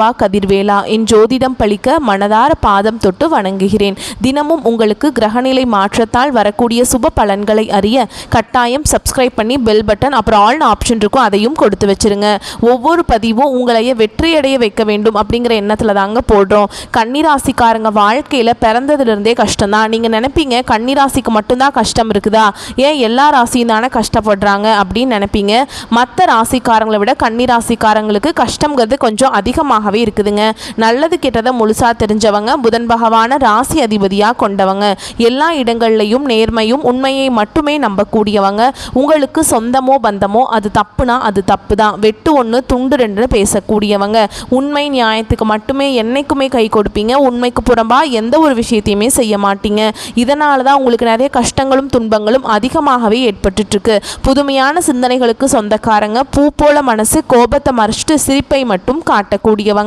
கதிர்வேலா என் ஜோதிடம் பழிக்க மனதார பாதம் தொட்டு வணங்குகிறேன். தினமும் உங்களுக்கு கிரகநிலை மாற்றத்தால் வரக்கூடிய சுப பலன்களை அறிய கட்டாயம் சப்ஸ்கிரைப் பண்ணி பெல் பட்டன் அப்புறம் ஆல் ஆப்ஷன் இருக்கும் அதையும் கொடுத்து வச்சிருங்க. ஒவ்வொரு பதிவும் உங்களைய வெற்றியடைய வைக்க வேண்டும் அப்படிங்கிற எண்ணத்தில் தாங்க போடுறோம். கன்னிராசிக்காரங்க வாழ்க்கையில் பிறந்ததுலேருந்தே கஷ்டம் தான் நீங்கள் நினைப்பீங்க கன்னிராசிக்கு மட்டும்தான் கஷ்டம் இருக்குதா? ஏன் எல்லா ராசியும் தானே கஷ்டப்படுறாங்க அப்படின்னு நினைப்பீங்க. மற்ற ராசிக்காரங்களை விட கன்னிராசிக்காரங்களுக்கு கஷ்டங்கிறது கொஞ்சம் அதிகமாக அதிகமாகவே இருக்குதுங்க. நல்லது கெட்டதை முழுசாக தெரிஞ்சவங்க புதன் பகவான ராசி அதிபதியாக கொண்டவங்க. எல்லா இடங்கள்லையும் நேர்மையும் உண்மையை மட்டுமே நம்பக்கூடியவங்க. உங்களுக்கு சொந்தமோ பந்தமோ அது தப்புனா அது தப்பு தான் வெட்டு ஒன்று துண்டு ரெண்டு பேசக்கூடியவங்க. உண்மை நியாயத்துக்கு மட்டுமே என்னைக்குமே கை கொடுப்பீங்க. உண்மைக்கு புறம்பாக எந்த ஒரு விஷயத்தையுமே செய்ய மாட்டீங்க. இதனால தான் உங்களுக்கு நிறைய கஷ்டங்களும் துன்பங்களும் அதிகமாகவே ஏற்பட்டுட்டு இருக்கு புதுமையான சிந்தனைகளுக்கு சொந்தக்காரங்க பூ போல மனசு கோபத்தை மறைச்சிட்டு சிரிப்பை மட்டும் காட்டக்கூடியவங்க.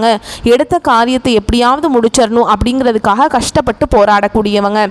எடுத்த காரியத்தை எப்படியாவது முடிச்சிடணும் அப்படிங்கிறதுக்காக கஷ்டப்பட்டு போராடக்கூடியவங்க.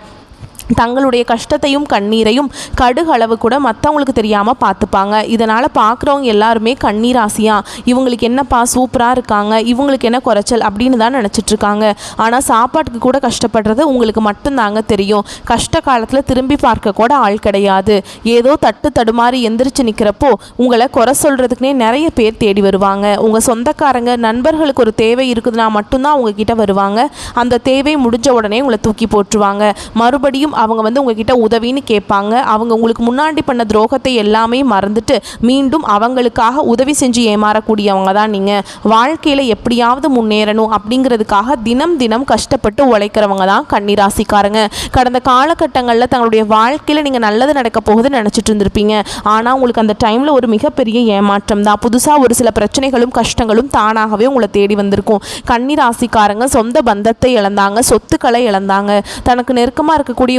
தங்களுடைய கஷ்டத்தையும் கண்ணீரையும் கடுகளவு கூட மற்றவங்களுக்கு தெரியாமல் பார்த்துப்பாங்க. இதனால் பார்க்குறவங்க எல்லாருமே கண்ணீர் ஆசையா இவங்களுக்கு என்னப்பா சூப்பராக இருக்காங்க இவங்களுக்கு என்ன குறைச்சல் அப்படின்னு தான் நினச்சிட்ருக்காங்க. ஆனால் சாப்பாட்டுக்கு கூட கஷ்டப்படுறது உங்களுக்கு மட்டும்தாங்க தெரியும். கஷ்ட காலத்தில் திரும்பி பார்க்க கூட ஆள் கிடையாது. ஏதோ தட்டு தடுமாறி எந்திரிச்சு நிற்கிறப்போ உங்களை குறை சொல்கிறதுக்குனே நிறைய பேர் தேடி வருவாங்க. உங்கள் சொந்தக்காரங்க நண்பர்களுக்கு ஒரு தேவை இருக்குதுன்னா மட்டும்தான் உங்ககிட்ட வருவாங்க. அந்த தேவை முடிஞ்ச உடனே உங்களை தூக்கி போட்டுருவாங்க. மறுபடியும் அவங்க வந்து உங்ககிட்ட உதவின்னு கேட்பாங்க. அவங்க உங்களுக்கு முன்னாடி பண்ண துரோகத்தை எல்லாமே மறந்துட்டு மீண்டும் அவங்களுக்காக உதவி செஞ்சு ஏமாறக்கூடியவங்க தான் நீங்கள் வாழ்க்கையில் எப்படியாவது முன்னேறணும் அப்படிங்கிறதுக்காக தினம் தினம் கஷ்டப்பட்டு உழைக்கிறவங்க தான் கன்னிராசிக்காரங்க. கடந்த காலகட்டங்களில் தங்களுடைய வாழ்க்கையில் நீங்கள் நல்லது நடக்க போகுதுன்னு நினச்சிட்டு இருந்திருப்பீங்க. ஆனால் உங்களுக்கு அந்த டைமில் ஒரு மிகப்பெரிய ஏமாற்றம் தான். புதுசாக ஒரு சில பிரச்சனைகளும் கஷ்டங்களும் தானாகவே உங்களை தேடி வந்திருக்கும். கன்னிராசிக்காரங்க சொந்த பந்தத்தை இழந்தாங்க சொத்துக்களை இழந்தாங்க. தனக்கு நெருக்கமாக இருக்கக்கூடிய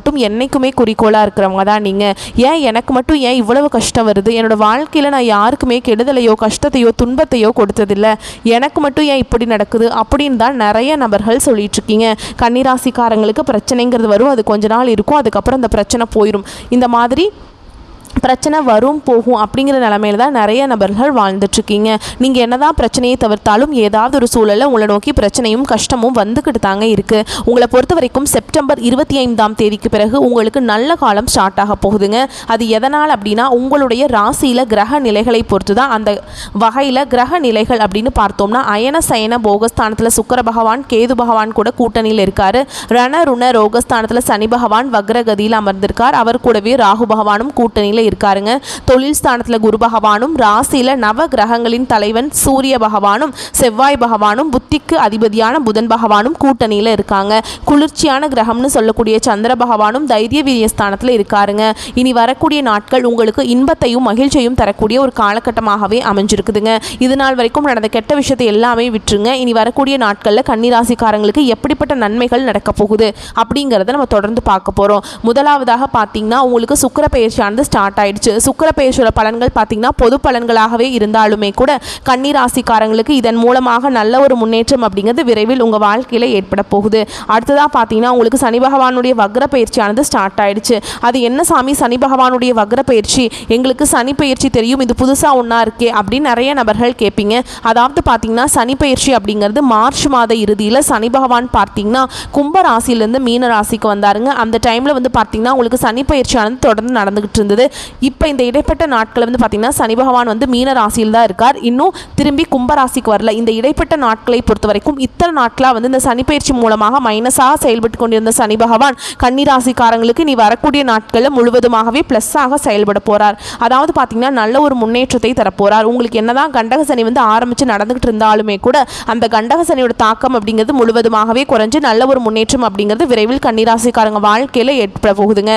மட்டும் என்றைக்குமே குறிக்கோளாக இருக்கிறவங்க தான் நீங்கள் ஏன் எனக்கு மட்டும் ஏன் இவ்வளவு கஷ்டம் வருது? என்னோட வாழ்க்கையில் நான் யாருக்குமே கெடுதலையோ கஷ்டத்தையோ துன்பத்தையோ கொடுத்ததில்ல. எனக்கு மட்டும் ஏன் இப்படி நடக்குது? அப்படின்னு தான் நிறைய நபர்கள் சொல்லிகிட்ருக்கீங்க கன்னிராசிக்காரங்களுக்கு பிரச்சனைங்கிறது வரும். அது கொஞ்ச நாள் இருக்கும். அதுக்கப்புறம் அந்த பிரச்சனை போயிடும் இந்த மாதிரி பிரச்சனை வரும் போகும் அப்படிங்கிற நிலமையில தான் நிறைய நபர்கள் வாழ்ந்துட்டுருக்கீங்க. நீங்கள் என்னதான் பிரச்சனையை தவிர்த்தாலும் ஏதாவது ஒரு சூழலில் உங்களை நோக்கி பிரச்சனையும் கஷ்டமும் வந்துக்கிட்டு தாங்க இருக்குது உங்களை பொறுத்த வரைக்கும் செப்டம்பர் இருபத்தி ஐந்தாம் தேதிக்கு பிறகு உங்களுக்கு நல்ல காலம் ஸ்டார்ட் ஆக போகுதுங்க. அது எதனால் அப்படின்னா உங்களுடைய ராசியில் கிரக நிலைகளை பொறுத்து தான் அந்த வகையில் கிரக நிலைகள் அப்படின்னு பார்த்தோம்னா அயன சயன போகஸ்தானத்தில் சுக்கர பகவான் கேது பகவான் கூட கூட்டணியில் இருக்கார். ரண ருண ரோகஸ்தானத்தில் சனி பகவான் வக்ரகதியில் அமர்ந்திருக்கார். அவர் கூடவே ராகு பகவானும் கூட்டணியில் இருக்காருங்க. தொழில் ஸ்தானத்தில் குரு பகவானும் ராசியில் நவ கிரகங்களின் தலைவன் சூரிய பகவானும் செவ்வாய் பகவானும் புத்திக்கு அதிபதியான புதன் பகவானும் கூட்டணியில் இருக்காங்க. குளிர்ச்சியான கிரகம்னு சொல்லக்கூடிய சந்திர பகவானும் தைரிய வீரிய ஸ்தானத்தில் இருக்காருங்க. இனி வரக்கூடிய நாட்கள் உங்களுக்கு இன்பத்தையும் மகிழ்ச்சியையும் தரக்கூடிய ஒரு காலகட்டமாகவே அமைஞ்சிருக்குதுங்க. இது நாள் வரைக்கும் நடந்த கெட்ட விஷயத்தை எல்லாமே விட்டுருங்க. இனி வரக்கூடிய நாட்களில் கன்னிராசிக்காரங்களுக்கு எப்படிப்பட்ட நன்மைகள் நடக்க போகுது அப்படிங்கிறத நம்ம தொடர்ந்து பார்க்க போகிறோம் முதலாவதாக பார்த்தீங்கன்னா உங்களுக்கு சுக்கர பயிற்சியானது ஸ்டார்ட் ஆயிடுச்சு. சுக்கர பலன்கள் பார்த்தீங்கன்னா பொது பலன்களாகவே இருந்தாலுமே கூட கன்னிராசிக்காரங்களுக்கு இதன் மூலமாக நல்ல ஒரு முன்னேற்றம் அப்படிங்கிறது விரைவில் உங்கள் வாழ்க்கையில் ஏற்பட போகுது. அடுத்ததாக பார்த்தீங்கன்னா உங்களுக்கு சனி பகவானுடைய வக்ர பயிற்சியானது ஸ்டார்ட் ஆயிடுச்சு. அது என்ன சாமி? சனி பகவானுடைய வக்ர பயிற்சி. எங்களுக்கு சனி பயிற்சி தெரியும். இது புதுசாக ஒன்றா இருக்கே அப்படின்னு நிறைய நபர்கள் கேட்பீங்க. அதாவது பார்த்தீங்கன்னா சனி பயிற்சி அப்படிங்கிறது மார்ச் மாத இறுதியில் சனி பகவான் பார்த்தீங்கன்னா கும்ப ராசியிலேருந்து மீன ராசிக்கு வந்தாருங்க. அந்த டைமில் வந்து பார்த்தீங்கன்னா உங்களுக்கு சனி பயிற்சியானது தொடர்ந்து நடந்துகிட்டு இருந்தது. இப்போ இந்த இடைப்பட்ட நாட்கள் வந்து பார்த்திங்கன்னா சனி பகவான் வந்து மீன ராசியில் தான் இருக்கார். இன்னும் திரும்பி கும்பராசிக்கு வரல. இந்த இடைப்பட்ட நாட்களை பொறுத்த வரைக்கும் இத்தனை நாட்களாக வந்து இந்த சனிப்பயிற்சி மூலமாக மைனஸாக செயல்பட்டு கொண்டிருந்த சனி பகவான் கன்னிராசிக்காரங்களுக்கு நீ வரக்கூடிய நாட்களில் முழுவதுமாகவே ப்ளஸ்ஸாக செயல்பட போகிறார் அதாவது பார்த்திங்கன்னா நல்ல ஒரு முன்னேற்றத்தை தரப்போகிறார் உங்களுக்கு என்னதான் கண்டக சனி வந்து ஆரம்பித்து நடந்துகிட்டு இருந்தாலுமே கூட அந்த கண்டக சனியோட தாக்கம் அப்படிங்கிறது முழுவதுமாகவே குறைஞ்சு நல்ல ஒரு முன்னேற்றம் அப்படிங்கிறது விரைவில் கன்னிராசிக்காரங்க வாழ்க்கையில் ஏற்பட போகுதுங்க.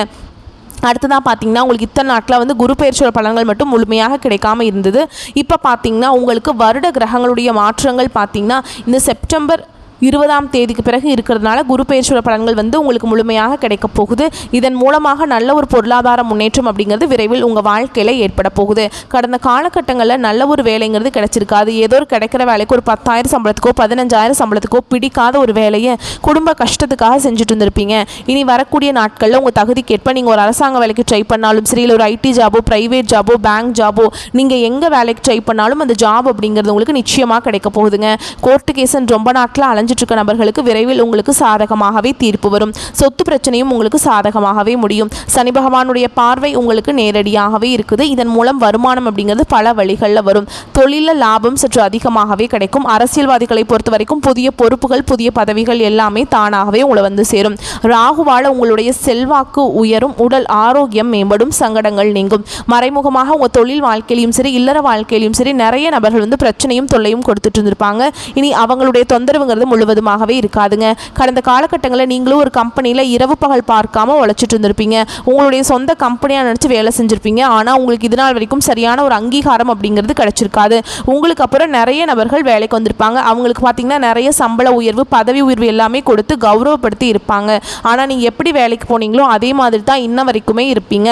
அடுத்ததாக பார்த்தீங்கன்னா உங்களுக்கு இத்தனை நாட்டில் வந்து குரு பெயர்ச்சியோட பலன்கள் மட்டும் முழுமையாக கிடைக்காம இருந்தது. இப்போ பார்த்தீங்கன்னா உங்களுக்கு வருட கிரகங்களுடைய மாற்றங்கள் பார்த்தீங்கன்னா இந்த செப்டம்பர் இருபதாம் தேதிக்கு பிறகு இருக்கிறதுனால குரு பெயர்ச்சியோட பலன்கள் வந்து உங்களுக்கு முழுமையாக கிடைக்கப் போகுது. இதன் மூலமாக நல்ல ஒரு பொருளாதார முன்னேற்றம் அப்படிங்கிறது விரைவில் உங்கள் வாழ்க்கையில் ஏற்பட போகுது. கடந்த காலகட்டங்களில் நல்ல ஒரு வேலைங்கிறது கிடைச்சிருக்காது. ஏதோ ஒரு கிடைக்கிற வேலைக்கு ஒரு பத்தாயிரம் சம்பளத்துக்கோ பதினஞ்சாயிரம் சம்பளத்துக்கோ பிடிக்காத ஒரு வேலையை குடும்ப கஷ்டத்துக்காக செஞ்சுட்டு இருந்திருப்பீங்க. இனி வரக்கூடிய நாட்களில் உங்கள் தகுதிக்கேற்ப நீங்கள் ஒரு அரசாங்க வேலைக்கு ட்ரை பண்ணாலும் சரி இல்லை ஒரு ஐடி ஜாபோ ப்ரைவேட் ஜாபோ பேங்க் ஜாபோ நீங்கள் எங்கே வேலைக்கு ட்ரை பண்ணாலும் அந்த ஜாப் அப்படிங்கிறது உங்களுக்கு நிச்சயமாக கிடைக்க போகுதுங்க. கோர்ட்டு கேசன் ரொம்ப நாட்டில் அலைஞ்சு இருக்க நபர்களுக்கு விரைவில் உங்களுக்கு சாதகமாகவே தீர்ப்பு வரும். சொத்து பிரச்சனையும் உங்களுக்கு சாதகமாகவே முடியும். சனி பகவானுடைய பார்வை உங்களுக்கு நேரடியாகவே இருக்குது. இதன் மூலம் வருமானம் அப்படிங்கிறது பல வழிகளில் வரும். தொழிலில் லாபம் சற்று அதிகமாகவே கிடைக்கும். அரசியல்வாதிகளை பொறுத்த வரைக்கும் புதிய பொறுப்புகள் புதிய பதவிகள் எல்லாமே தானாகவே உங்களை வந்து சேரும். ராகுவால உங்களுடைய செல்வாக்கு உயரும். உடல் ஆரோக்கியம் மேம்படும். சங்கடங்கள் நீங்கும். மறைமுகமாக உங்கள் தொழில் வாழ்க்கையிலும் சரி இல்லற வாழ்க்கையிலும் சரி நிறைய நபர்கள் வந்து பிரச்சனையும் தொல்லையும் கொடுத்துட்டு இருந்திருப்பாங்க. இனி அவங்களுடைய தொந்தரவுங்கிறது முழுவதுமாகவே இருக்காதுங்க. கடந்த காலகட்டங்களில் நீங்களும் ஒரு கம்பெனியில் இரவு பகல் பார்க்காம உழைச்சிட்டு இருந்திருப்பீங்க உங்களுடைய சொந்த கம்பெனியாக நினச்சி வேலை செஞ்சுருப்பீங்க. ஆனால் உங்களுக்கு இது நாள் வரைக்கும் சரியான ஒரு அங்கீகாரம் அப்படிங்கிறது கிடச்சிருக்காது. உங்களுக்கு அப்புறம் நிறைய நபர்கள் வேலைக்கு வந்திருப்பாங்க. அவங்களுக்கு பார்த்தீங்கன்னா நிறைய சம்பள உயர்வு பதவி உயர்வு எல்லாமே கொடுத்து கௌரவப்படுத்தி இருப்பாங்க. ஆனால் நீங்கள் எப்படி வேலைக்கு போனீங்களோ அதே மாதிரி தான் இன்ன வரைக்குமே இருப்பீங்க.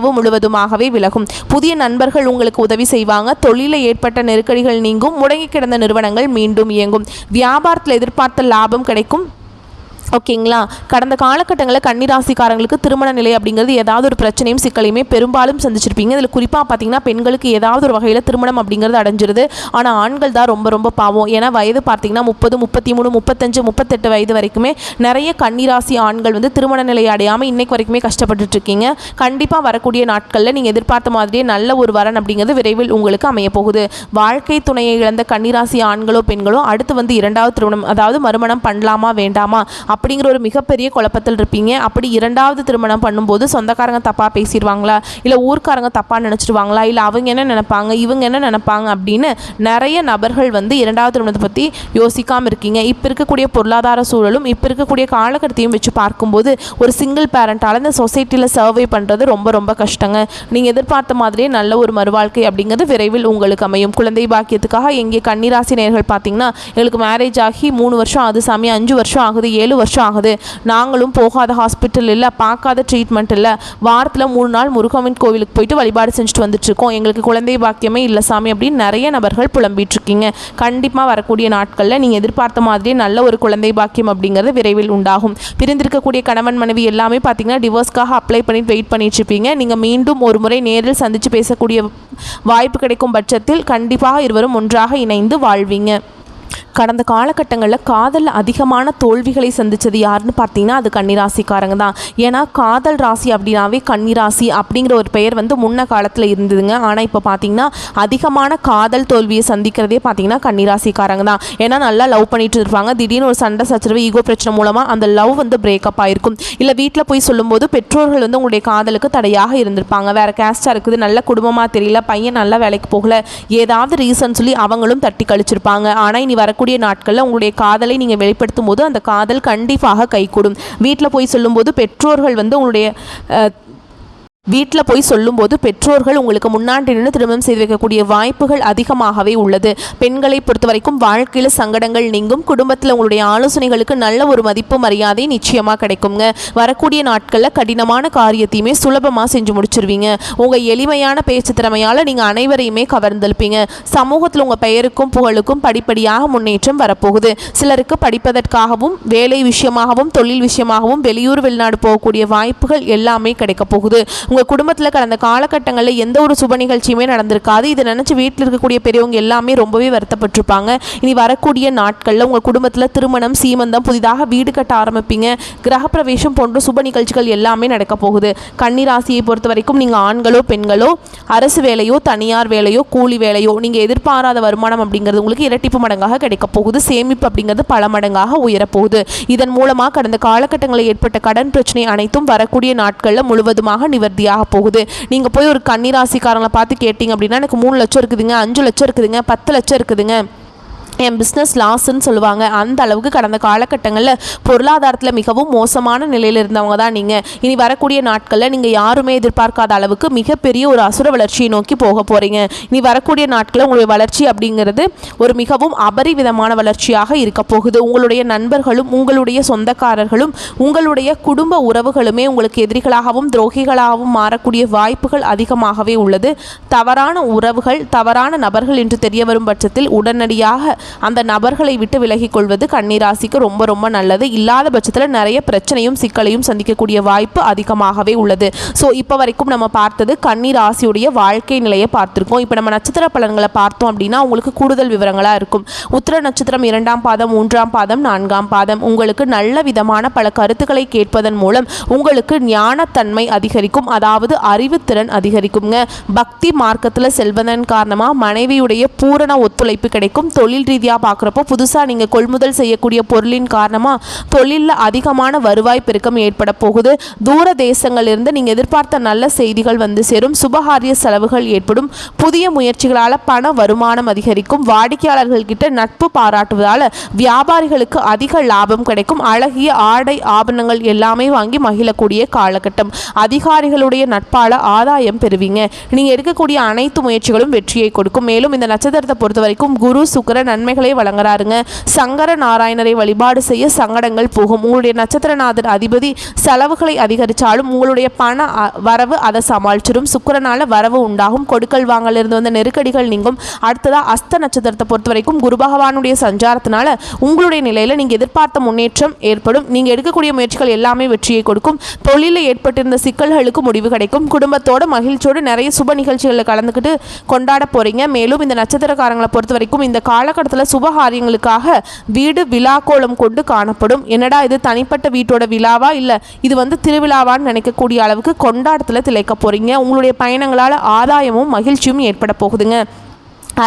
முழுவதுமாகவே விலகும். புதிய நண்பர்கள் உங்களுக்கு உதவி செய்வாங்க. தொழிலில் ஏற்பட்ட நெருக்கடிகள் நீங்கும். முடங்கி கிடந்த நிறுவனங்கள் மீண்டும் இயங்கும். வியாபாரத்தில் எதிர்பார்த்த லாபம் கிடைக்கும். ஓகேங்களா? கடந்த காலகட்டங்களில் கன்னிராசிக்காரங்களுக்கு திருமண நிலை அப்படிங்கிறது ஏதாவது ஒரு பிரச்சனையும் சிக்கலையுமே பெரும்பாலும் சந்திச்சிருப்பீங்க. இதில் குறிப்பாக பார்த்தீங்கன்னா பெண்களுக்கு ஏதாவது ஒரு வகையில் திருமணம் அப்படிங்கிறது அடைஞ்சிருது. ஆனால் ஆண்கள் தான் ரொம்ப ரொம்ப பாவம். ஏன்னா வயது பார்த்தீங்கன்னா முப்பது முப்பத்தி மூணு முப்பத்தஞ்சு முப்பத்தெட்டு வயது வரைக்குமே நிறைய கன்னிராசி ஆண்கள் வந்து திருமண நிலை அடையாமல் இன்னைக்கு வரைக்குமே கஷ்டப்பட்டுட்டு இருக்கீங்க. கண்டிப்பாக வரக்கூடிய நாட்களில் நீங்கள் எதிர்பார்த்த மாதிரியே நல்ல ஒரு வரன் அப்படிங்கிறது விரைவில் உங்களுக்கு அமைய போகுது. வாழ்க்கை துணையை இழந்த கன்னிராசி ஆண்களோ பெண்களோ அடுத்து வந்து இரண்டாவது திருமணம் அதாவது மறுமணம் பண்ணலாமா வேண்டாமா? அப்படிங்கிற ஒரு மிகப்பெரிய குழப்பத்தில் இருப்பீங்க. அப்படி இரண்டாவது திருமணம் பண்ணும்போது சொந்தக்காரங்க தப்பாக பேசிடுவாங்களா? இல்லை ஊர்க்காரங்க தப்பாக நினச்சிடுவாங்களா? இல்லை அவங்க என்ன நினைப்பாங்க? இவங்க என்ன நினைப்பாங்க? அப்படின்னு நிறைய நபர்கள் வந்து இரண்டாவது திருமணத்தை பற்றி யோசிக்காமல் இருக்கீங்க. இப்போ இருக்கக்கூடிய பொருளாதார சூழலும் இப்போ இருக்கக்கூடிய காலகட்டத்தையும் வச்சு பார்க்கும்போது ஒரு சிங்கிள் பேரண்டால் இந்த சொசைட்டியில் சர்வே பண்ணுறது ரொம்ப ரொம்ப கஷ்டங்க. நீங்கள் எதிர்பார்த்த மாதிரியே நல்ல ஒரு மறுவாழ்க்கை அப்படிங்கிறது விரைவில் உங்களுக்கு அமையும். குழந்தை பாக்கியத்துக்காக எங்கே கன்னிராசி நேர்கள் பார்த்தீங்கன்னா எங்களுக்கு மேரேஜ் ஆகி மூணு வருஷம் ஆகுது சாமி. அஞ்சு வருஷம் ஆகுது. ஏழு வருஷம் ஆகுது நாங்களும் போகாத ஹாஸ்பிட்டல் இல்லை பார்க்காத ட்ரீட்மெண்ட் இல்லை. வாரத்தில் மூணு நாள் முருகவன் கோவிலுக்கு போயிட்டு வழிபாடு செஞ்சுட்டு வந்துட்டுருக்கோம். எங்களுக்கு குழந்தை பாக்கியமே இல்லை சாமி அப்படின்னு நிறைய நபர்கள் புலம்பிட்டு இருக்கீங்க கண்டிப்பாக வரக்கூடிய நாட்களில் நீங்கள் எதிர்பார்த்த மாதிரியே நல்ல ஒரு குழந்தை பாக்கியம் அப்படிங்கிறது விரைவில் உண்டாகும். பிரிந்திருக்கக்கூடிய கணவன் மனைவி எல்லாமே பார்த்தீங்கன்னா டிவோர்ஸ்க்காக அப்ளை பண்ணிட்டு வெயிட் பண்ணிட்டு இருப்பீங்க நீங்கள் மீண்டும் ஒரு முறை நேரில் சந்தித்து பேசக்கூடிய வாய்ப்பு கிடைக்கும் பட்சத்தில் கண்டிப்பாக இருவரும் ஒன்றாக இணைந்து வாழ்வீங்க. கடந்த காலகட்டங்களில் காதலில் அதிகமான தோல்விகளை சந்தித்தது யாருன்னு பார்த்தீங்கன்னா அது கன்னிராசிக்காரங்க தான். ஏன்னா காதல் ராசி அப்படின்னாவே கன்னிராசி அப்படிங்கிற ஒரு பெயர் வந்து முன்ன காலத்தில் இருந்ததுங்க. ஆனால் இப்போ பார்த்தீங்கன்னா அதிகமான காதல் தோல்வியை சந்திக்கிறதே பார்த்தீங்கன்னா கன்னிராசிக்காரங்க தான். ஏன்னா நல்லா லவ் பண்ணிட்டு இருப்பாங்க. திடீர்னு ஒரு சண்டை சச்சரவு ஈகோ பிரச்சனை மூலமாக அந்த லவ் வந்து பிரேக்கப் ஆயிருக்கும். இல்லை வீட்டில் போய் சொல்லும்போது பெற்றோர்கள் வந்து உங்களுடைய காதலுக்கு தடையாக இருந்திருப்பாங்க. வேறு கேஸ்டாக இருக்குது. நல்ல குடும்பமாக தெரியல. பையன் நல்லா வேலைக்கு போகல. ஏதாவது ரீசன் சொல்லி அவங்களும் தட்டி கழிச்சிருப்பாங்க. ஆனால் இனி வரக்கூடிய நாட்களில் உங்களுடைய காதலை நீங்கள் வெளிப்படுத்தும் போது அந்த காதல் கண்டிப்பாக கைகூடும். வீட்டில் போய் சொல்லும்போது பெற்றோர்கள் வந்து உங்களுடைய வீட்டில் போய் சொல்லும்போது பெற்றோர்கள் உங்களுக்கு முன்னாடி நின்று திருமணம் செய்து வைக்கக்கூடிய வாய்ப்புகள் அதிகமாகவே உள்ளது. பெண்களை பொறுத்த வரைக்கும் வாழ்க்கையில் சங்கடங்கள் நீங்கும். குடும்பத்தில் உங்களுடைய ஆலோசனைகளுக்கு நல்ல ஒரு மதிப்பு மரியாதை நிச்சயமாக கிடைக்குங்க. வரக்கூடிய நாட்களில் கடினமான காரியத்தையுமே சுலபமாக செஞ்சு முடிச்சிருவீங்க. உங்கள் எளிமையான பேச்சு திறமையால் நீங்கள் அனைவரையுமே கவர்ந்தெழுப்பீங்க. சமூகத்தில் உங்கள் பெயருக்கும் புகழுக்கும் படிப்படியாக முன்னேற்றம் வரப்போகுது. சிலருக்கு படிப்பதற்காகவும் வேலை விஷயமாகவும் தொழில் விஷயமாகவும் வெளியூர் வெளிநாடு போகக்கூடிய வாய்ப்புகள் எல்லாமே கிடைக்க போகுது. உங்கள் குடும்பத்தில் கடந்த காலகட்டங்களில் எந்த ஒரு சுப நிகழ்ச்சியுமே நடந்திருக்காது. இதை நினச்சி வீட்டில் இருக்கக்கூடிய பெரியவங்க எல்லாமே ரொம்பவே வருத்தப்பட்டிருப்பாங்க. இனி வரக்கூடிய நாட்களில் உங்கள் குடும்பத்தில் திருமணம் சீமந்தம் புதிதாக வீடு கட்ட ஆரம்பிப்பீங்க. கிரகப்பிரவேசம் போன்ற சுப நிகழ்ச்சிகள் எல்லாமே நடக்க போகுது. கன்னிராசியை பொறுத்த வரைக்கும் நீங்கள் ஆண்களோ பெண்களோ அரசு வேலையோ தனியார் வேலையோ கூலி வேலையோ நீங்கள் எதிர்பாராத வருமானம் அப்படிங்கிறது உங்களுக்கு இரட்டிப்பு மடங்காக கிடைக்க போகுது. சேமிப்பு அப்படிங்கிறது பல மடங்காக உயரப்போகுது. இதன் மூலமாக கடந்த காலகட்டங்களில் ஏற்பட்ட கடன் பிரச்சனை அனைத்தும் வரக்கூடிய நாட்களில் முழுவதுமாக நிவர்த்தியாக போகுது. நீங்கள் போய் ஒரு கன்னிராசிக்காரங்களை பார்த்து கேட்டிங்க அப்படின்னா எனக்கு மூணு லட்சம் இருக்குதுங்க அஞ்சு லட்சம் இருக்குதுங்க பத்து லட்சம் இருக்குதுங்க. என் பிஸ்னஸ் லாஸ்ன்னு சொல்லுவாங்க. அந்த அளவுக்கு கடந்த காலகட்டங்களில் பொருளாதாரத்தில் மிகவும் மோசமான நிலையில் இருந்தவங்க தான் நீங்கள் இனி வரக்கூடிய நாட்களில் நீங்கள் யாருமே எதிர்பார்க்காத அளவுக்கு மிகப்பெரிய ஒரு அசுர வளர்ச்சியை நோக்கி போக போகிறீங்க இனி வரக்கூடிய நாட்களில் உங்களுடைய வளர்ச்சி அப்படிங்கிறது ஒரு மிகவும் அபரிவிதமான வளர்ச்சியாக இருக்க போகுது. உங்களுடைய நண்பர்களும் உங்களுடைய சொந்தக்காரர்களும் உங்களுடைய குடும்ப உறவுகளுமே உங்களுக்கு எதிரிகளாகவும் துரோகிகளாகவும் மாறக்கூடிய வாய்ப்புகள் அதிகமாகவே உள்ளது. தவறான உறவுகள் தவறான நபர்கள் என்று தெரிய வரும் பட்சத்தில் உடனடியாக அந்த நபர்களை விட்டு விலகிக் கொள்வது கன்னிராசிக்கு ரொம்ப ரொம்ப நல்லது. இல்லாத பட்சத்தில் நிறைய பிரச்சனையும் சிக்கலையும் சந்திக்கக்கூடிய வாய்ப்பு அதிகமாகவே உள்ளது. ஸோ இப்போ வரைக்கும் நம்ம பார்த்தது கன்னிராசியுடைய வாழ்க்கை நிலையை பார்த்துருக்கோம். இப்போ நம்ம நட்சத்திர பலன்களை பார்த்தோம் அப்படின்னா உங்களுக்கு கூடுதல் விவரங்களாக இருக்கும். உத்திர நட்சத்திரம் இரண்டாம் பாதம் மூன்றாம் பாதம் நான்காம் பாதம். உங்களுக்கு நல்ல விதமான பல கருத்துக்களை கேட்பதன் மூலம் உங்களுக்கு ஞானத்தன்மை அதிகரிக்கும். அதாவது அறிவுத்திறன் அதிகரிக்குங்க. பக்தி மார்க்கத்தில் செல்வதன் காரணமாக மனைவியுடைய பூரண ஒத்துழைப்பு கிடைக்கும். தொழில் ரீதியாக பார்க்குறப்போ புதுசாக நீங்கள் கொள்முதல் செய்யக்கூடிய பொருளின் காரணமாக தொழிலில் அதிகமான வருவாய் பெருக்கம் ஏற்பட போகுது. தூர தேசங்களிலிருந்து நீங்கள் எதிர்பார்த்த நல்ல செய்திகள் வந்து சேரும். சுபகாரிய செலவுகள் ஏற்படும். புதிய முயற்சிகளால் பண வருமானம் அதிகரிக்கும். வாடிக்கையாளர்கள் கிட்ட நட்பு பாராட்டுவதால் வியாபாரிகளுக்கு அதிக லாபம் கிடைக்கும். அழகிய ஆடை ஆபரணங்கள் எல்லாமே வாங்கி மகிழக்கூடிய காலகட்டம். அதிகாரிகளுடைய நட்பால ஆதாயம் பெறுவீங்க. நீங்கள் எடுக்கக்கூடிய அனைத்து முயற்சிகளும் வெற்றியை கொடுக்கும். மேலும் இந்த நட்சத்திரத்தை பொறுத்த வரைக்கும் குரு நன்மை நன்மைகளை வழங்குறாருங்க. சங்கர நாராயணரை வழிபாடு செய்ய சங்கடங்கள் போகும். உங்களுடைய நட்சத்திரநாதர் அதிபதி செலவுகளை அதிகரித்தாலும் உங்களுடைய பண வரவு அதை சமாளிச்சிடும் சுக்கிரனால வரவு உண்டாகும். கொடுக்கல் வாங்கலிருந்து வந்த நெருக்கடிகள் நீங்கும். அடுத்ததாக அஸ்த நட்சத்திரத்தை பொறுத்த வரைக்கும் குரு பகவானுடைய சஞ்சாரத்தினால உங்களுடைய நிலையில் நீங்க எதிர்பார்த்த முன்னேற்றம் ஏற்படும். நீங்க எடுக்கக்கூடிய முயற்சிகள் எல்லாமே வெற்றியை கொடுக்கும். தொழிலில் ஏற்பட்டிருந்த சிக்கல்களுக்கு முடிவு கிடைக்கும். குடும்பத்தோட மகிழ்ச்சியோடு நிறைய சுப நிகழ்ச்சிகளில் கலந்துக்கிட்டு கொண்டாட போறீங்க. மேலும் இந்த நட்சத்திரக்காரங்களை பொறுத்த வரைக்கும் இந்த காலகட்டத்தில் சுபகாரியங்களுக்காக வீடு விழாக்கோலம் கொண்டு காணப்படும். என்னடா இது தனிப்பட்ட வீட்டோட விழாவா? இல்லை இது வந்து திருவிழாவான்னு நினைக்கக்கூடிய அளவுக்கு கொண்டாட்டத்தில் திளைக்க போறீங்க. உங்களுடைய பயணங்களால் ஆதாயமும் மகிழ்ச்சியும் ஏற்பட போகுதுங்க.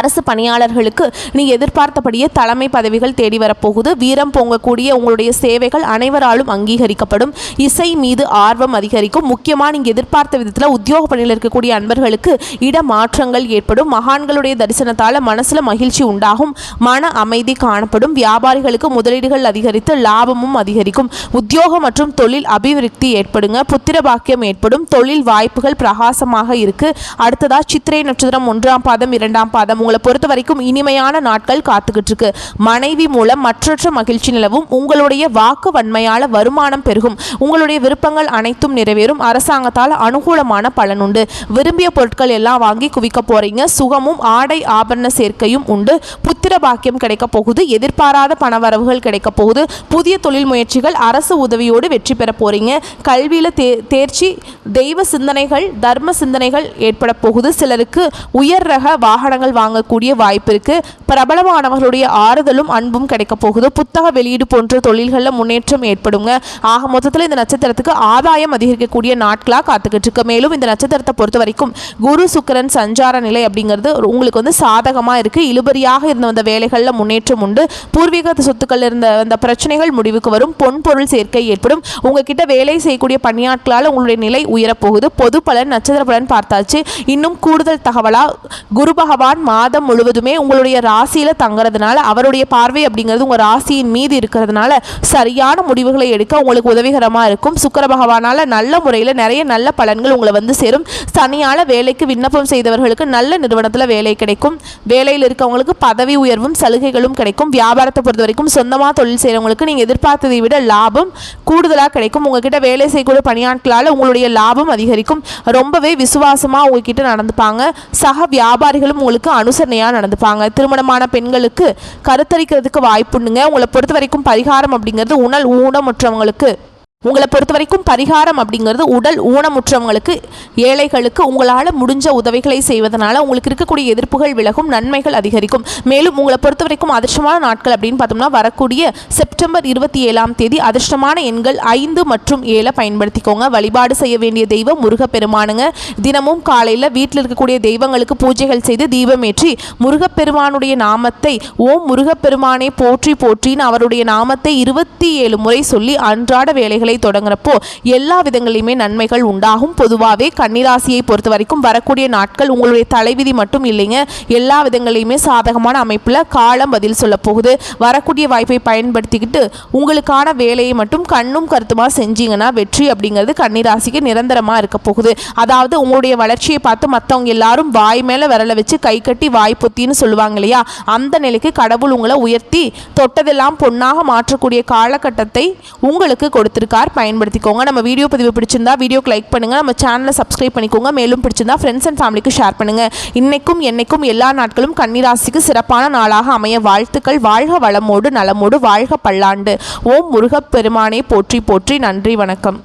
அரசு பணியாளர்களுக்கு நீ எதிர்பார்த்தபடியே தலைமை பதவிகள் தேடி வரப்போகுது. வீரம் பொங்கக்கூடிய உங்களுடைய சேவைகள் அனைவராலும் அங்கீகரிக்கப்படும். இசை மீது ஆர்வம் அதிகரிக்கும். முக்கியமாக நீங்கள் எதிர்பார்த்த விதத்தில் உத்தியோக பணியில் இருக்கக்கூடிய அன்பர்களுக்கு இடமாற்றங்கள் ஏற்படும். மகான்களுடைய தரிசனத்தால் மனசில் மகிழ்ச்சி உண்டாகும். மன அமைதி காணப்படும். வியாபாரிகளுக்கு முதலீடுகள் அதிகரித்து லாபமும் அதிகரிக்கும். உத்தியோகம் மற்றும் தொழில் அபிவிருத்தி ஏற்படுங்க. புத்திர பாக்கியம் ஏற்படும். தொழில் வாய்ப்புகள் பிரகாசமாக இருக்கு. அடுத்ததா சித்திரை நட்சத்திரம் ஒன்றாம் பாதம் இரண்டாம் பாதம் உங்களை பொறுத்த வரைக்கும் இனிமையான நாட்கள் காத்துக்கிட்டு இருக்கு மனைவி மூலம் மற்றற்ற மகிழ்ச்சி நிலவும் உங்களுடைய வாக்கு வன்மையால வருமானம் பெருகும். உங்களுடைய விருப்பங்கள் அனைத்தும் நிறைவேறும். அரசாங்கத்தால் அனுகூலமான பலன் உண்டு. விரும்பிய பொருட்கள் எல்லாம் வாங்கி குவிக்க போறீங்க. சுகமும் ஆடை ஆபரண சேர்க்கையும் உண்டு. புத்திர பாக்கியம் கிடைக்க போகுது. எதிர்பாராத பணவரவுகள் கிடைக்க போகுது. புதிய தொழில் முயற்சிகள் அரசு உதவியோடு வெற்றி பெற போறீங்க. கல்வியில தே தேர்ச்சி தெய்வ சிந்தனைகள் தர்ம சிந்தனைகள் ஏற்பட போகுது. சிலருக்கு உயர் ரக வாகனங்கள் வாங்கக்கூடிய வாய்ப்பு இருக்கு. பிரபலமானவர்களுடைய ஆறுதலும் அன்பும் கிடைக்க போகுது. புத்தக வெளியீடு போன்ற தொழில்களில் முன்னேற்றம் ஏற்படுங்க. ஆக மொத்தத்தில் இந்த நட்சத்திரத்துக்கு ஆதாயம் அதிகரிக்கக்கூடிய நாட்களாக காத்துக்கிட்டு இருக்கு. மேலும் இந்த நட்சத்திரத்தை பொறுத்த வரைக்கும் குரு சுக்கிரன் சஞ்சார நிலை அப்படிங்கிறது உங்களுக்கு வந்து சாதகமாக இருக்கு. இழுபறியாக இருந்த வந்த வேலைகளில் முன்னேற்றம் உண்டு. பூர்வீக சொத்துக்கள் இருந்த அந்த பிரச்சனைகள் முடிவுக்கு வரும். பொன் பொருள் சேர்க்கை ஏற்படும். உங்ககிட்ட வேலை செய்யக்கூடிய பணியாட்களால் உங்களுடைய நிலை உயரப்போகுது பொது பலன் நட்சத்திர பலன் பார்த்தாச்சு. இன்னும் கூடுதல் தகவலா குரு பகவான் மாதம் முழுவதுமே உங்களுடைய ராசியில் தங்குறதுனால அவருடைய பார்வை அப்படிங்கிறது உங்கள் ராசியின் மீது இருக்கிறதுனால சரியான முடிவுகளை எடுக்க உங்களுக்கு உதவிகரமாக இருக்கும். சுக்கர பகவானால் நல்ல முறையில் நிறைய நல்ல பலன்கள் உங்களை வந்து சேரும். சனியால் வேலைக்கு விண்ணப்பம் செய்தவர்களுக்கு நல்ல நிறுவனத்தில் வேலை கிடைக்கும். வேலையில் இருக்கவங்களுக்கு பதவி உயர்வும் சலுகைகளும் கிடைக்கும். வியாபாரத்தை பொறுத்த வரைக்கும் சொந்தமாக தொழில் செய்கிறவங்களுக்கு நீங்கள் எதிர்பார்த்ததை விட லாபம் கூடுதலாக கிடைக்கும். உங்ககிட்ட வேலை செய்யக்கூடிய பணியாட்களால் உங்களுடைய லாபம் அதிகரிக்கும். ரொம்பவே விசுவாசமாக உங்ககிட்ட நடந்துப்பாங்க. சக வியாபாரிகளும் உங்களுக்கு அனுசரணையாக நடந்துப்பாங்க. திருமணமான பெண்களுக்கு கருத்தரிக்கிறதுக்கு வாய்ப்புண்டுங்க. உங்களை பொறுத்த வரைக்கும் பரிகாரம் அப்படிங்கிறது உணல் ஊனமுற்றவங்களுக்கு உங்களை பொறுத்த வரைக்கும் பரிகாரம் அப்படிங்கிறது உடல் ஊனமுற்றவங்களுக்கு ஏழைகளுக்கு உங்களால் முடிஞ்ச உதவிகளை செய்வதனால உங்களுக்கு இருக்கக்கூடிய எதிர்ப்புகள் விலகும் நன்மைகள் அதிகரிக்கும். மேலும் உங்களை பொறுத்த வரைக்கும் அதிர்ஷ்டமான நாட்கள் அப்படின்னு பார்த்தோம்னா வரக்கூடிய செப்டம்பர் இருபத்தி ஏழாம் தேதி அதிர்ஷ்டமான எண்கள் ஐந்து மற்றும் ஏழை பயன்படுத்திக்கோங்க. வழிபாடு செய்ய வேண்டிய தெய்வம் முருகப்பெருமானுங்க. தினமும் காலையில் வீட்டில் இருக்கக்கூடிய தெய்வங்களுக்கு பூஜைகள் செய்து தீபமேற்றி முருகப்பெருமானுடைய நாமத்தை ஓம் முருகப்பெருமானை போற்றி போற்றின்னு அவருடைய நாமத்தை இருபத்தி ஏழு முறை சொல்லி அன்றாட வேலைகளை தொடங்குறப்போ எல்லா விதங்களிலுமே நன்மைகள் உண்டாகும். பொதுவாகவே கன்னிராசியை பொறுத்த வரைக்கும் வரக்கூடிய நாட்கள் உங்களுடைய தலைவிதி மட்டும் இல்லைங்க. எல்லா விதங்களையுமே சாதகமான அமைப்பில் காலம் பதில் சொல்ல போகுது. வரக்கூடிய வாய்ப்பை பயன்படுத்திக்கிட்டு உங்களுக்கான வேலையை மட்டும் கண்ணும் கருத்துமாக செஞ்சீங்கன்னா வெற்றி அப்படிங்கிறது கன்னிராசிக்கு நிரந்தரமாக இருக்க போகுது. அதாவது உங்களுடைய வளர்ச்சியை பார்த்து மற்றவங்க எல்லாரும் வாய் மேலே விரல வச்சு கை கட்டி வாய் பொத்தின்னு சொல்லுவாங்க இல்லையா? அந்த நிலைக்கு கடவுள் உங்களை உயர்த்தி தொட்டதெல்லாம் பொண்ணாக மாற்றக்கூடிய காலகட்டத்தை உங்களுக்கு கொடுத்திருக்கார். பயன்படுத்திக்கோங்க. நம்ம வீடியோ பதிவு பிடிச்சிருந்தா வீடியோக்கு லைக் பண்ணுங்கள் நம்ம சேனலை சப்ஸ்கிரைப் பண்ணிக்கோங்க. மேலும் பிடிச்சிருந்தா ஃப்ரெண்ட்ஸ் அண்ட் ஃபேமிலிக்கு ஷேர் பண்ணுங்கள் இன்னைக்கும் என்னைக்கும் எல்லா நாட்களும் கன்னிராசிக்கு சிறப்பான நாளாக அமைய வாழ்த்துக்கள். வாழ்க வளமோடு நலமோடு வாழ்க பல்லாண்டு. ஓம் முருகப்பெருமானை போற்றி போற்றி. நன்றி வணக்கம்.